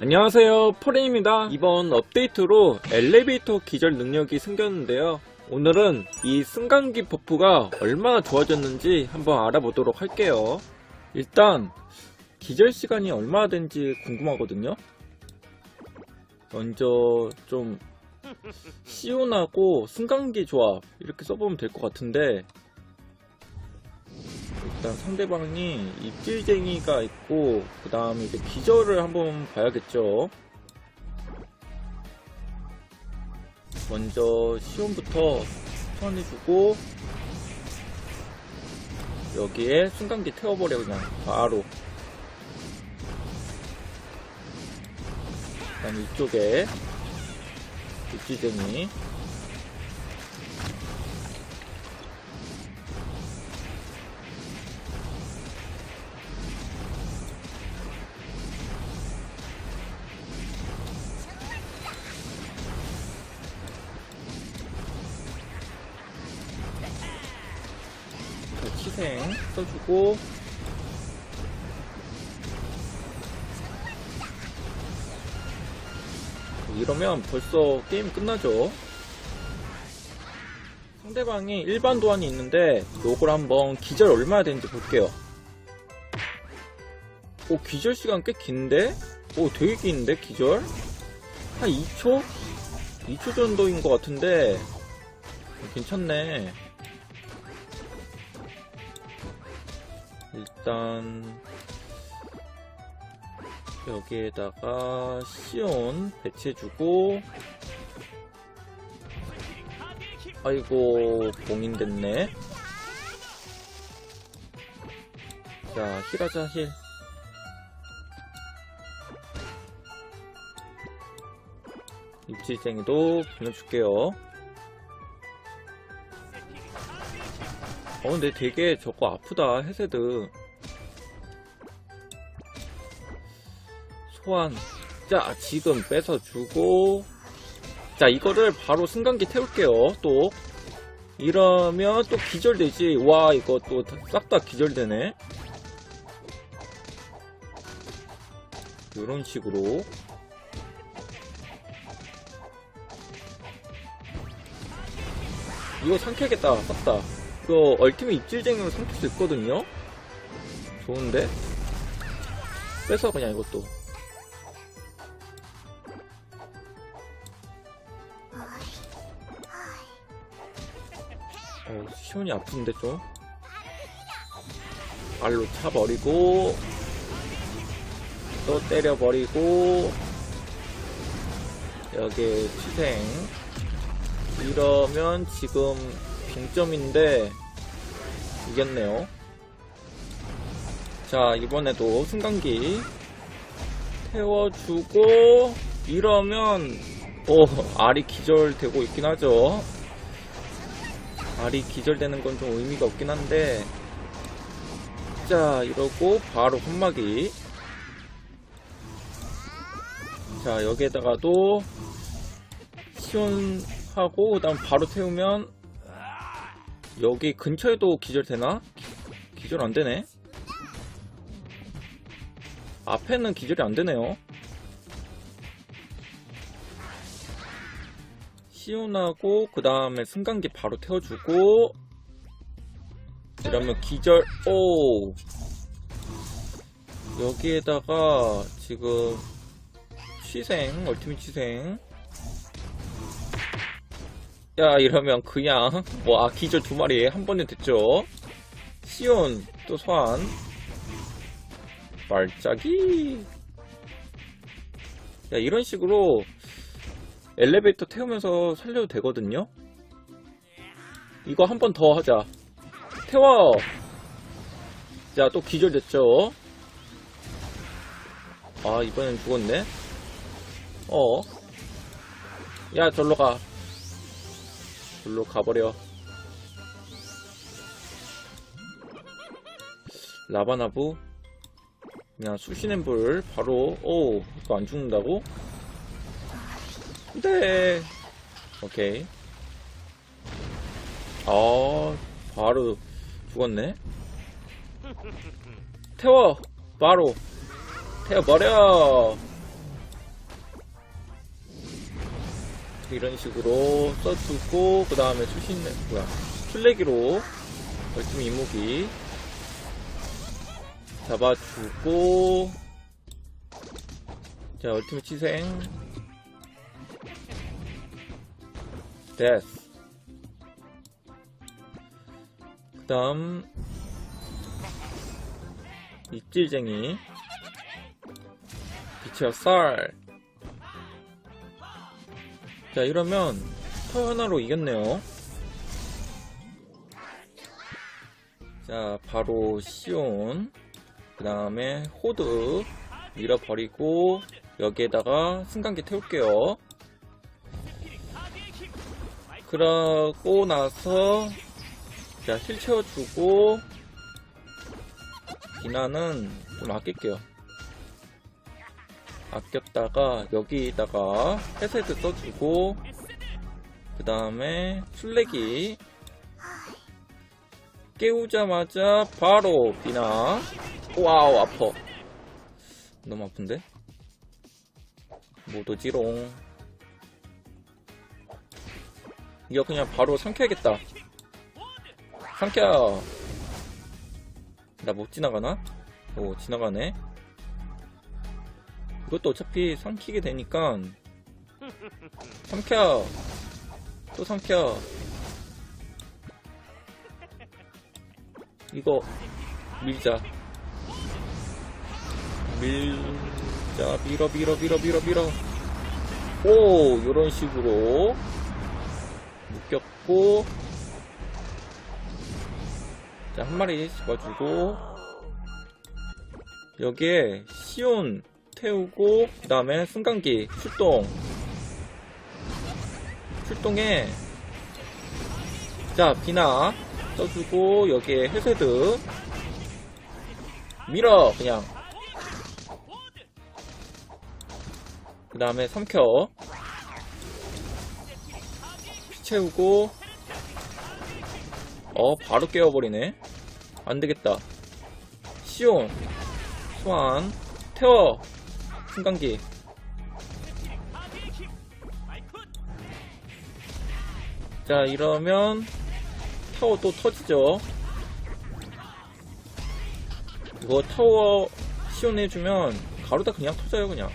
안녕하세요 포레입니다. 이번 업데이트로 엘리베이터 기절 능력이 생겼는데요. 오늘은 이 승강기 버프가 얼마나 좋아졌는지 한번 알아보도록 할게요. 일단 기절 시간이 얼마나 된지 궁금하거든요. 먼저 좀 시온하고 승강기 조합 이렇게 써보면 될 것 같은데 일단 상대방이 입질쟁이가 있고 그 다음에 이제 기절을 한번 봐야겠죠. 먼저 시온부터 선해주고 여기에 순간기 태워버려 그냥. 바로. 그다음 이쪽에 입질쟁이 자, 치생 써주고 이러면 벌써 게임 끝나죠 상대방이 일반 도안이 있는데 요걸 한번 기절 얼마나 되는지 볼게요 오 기절 시간 꽤 긴데? 오 되게 긴데 기절? 한 2초? 2초 정도인 것 같은데 괜찮네 일단 여기에다가 시온 배치해주고 아이고 봉인됐네. 자 힐하자 힐. 입질쟁이도 보내줄게요. 어 근데 되게 저거 아프다 헤세드 소환 자 지금 뺏어주고 자 이거를 바로 승강기 태울게요 또. 이러면 또 기절되지. 와 이거 또 싹 다 기절되네. 이런 식으로. 이거 삼켜야겠다. 싹다. 이거 얼티밋 입질쟁이로 삼킬 수 있거든요? 좋은데? 뺏어 그냥 이것도 어, 시원이 아픈데 좀? 발로 차버리고 또 때려버리고 여기 취생. 이러면 지금 빙점인데 이겼네요. 자 이번에도 승강기 태워주고 이러면 오 알이 기절되고 있긴 하죠 알이 기절되는 건 좀 의미가 없긴 한데 자 이러고 바로 혼막이. 자 여기에다가도 시원하고 그 다음 바로 태우면 여기 근처에도 기절되나? 기절 안되네. 앞에는 기절이 안되네요 시온하고 그 다음에 승강기 바로 태워주고 이러면 기절 오! 여기에다가 지금 취생 얼티밋 취생. 야 이러면 그냥 뭐아 기절 두 마리 한 번에 됐죠? 시온 또 소환. 발작이 야 이런 식으로 엘리베이터 태우면서 살려도 되거든요 이거 한 번 더 하자 태워 자 또 기절됐죠 아 이번엔 죽었네 어. 야, 절로 가. 절로 가버려. 라바나부. 그냥 수신의 불, 바로, 오, 이거 안 죽는다고? 네. 오케이. 아, 바로 죽었네. 태워! 바로! 태워버려! 이런 식으로 써주고, 그 다음에 출신, 뭐야, 출내기로 열심히 이무기 잡아주고, 자, 얼티밋 치생. 데스 그 다음 입질쟁이 빛의 쌀. 자, 이러면 터 하나로 이겼네요. 자, 바로 시온. 그 다음에 호드. 밀어버리고, 여기에다가 승강기 태울게요. 그러고 나서, 자, 실 채워주고, 비나는 좀 아낄게요. 아꼈다가 여기다가 헤세드 써주고 그 다음에 술래기 깨우자마자 바로 비나. 와우 아퍼. 너무 아픈데? 모도지롱 이거 그냥 바로 삼켜야겠다. 삼켜. 나 못 지나가나? 오 지나가네. 이것도 어차피 삼키게 되니까. 삼켜. 또 삼켜. 이거 밀자. 밀자. 밀어 밀어 밀어 밀어 밀어. 오 요런 식으로 묶였고 자 한 마리 집어주고 여기에 시온 태우고 그 다음에 승강기 출동. 출동해 자 비나 써주고 여기에 해세드. 밀어 그냥. 그 다음에 삼켜. 피 채우고. 어 바로 깨워버리네. 안되겠다. 시온 소환 태워 승강기. 자 이러면 타워 또 터지죠. 이거 타워 시연해주면 가로다 그냥 터져요 그냥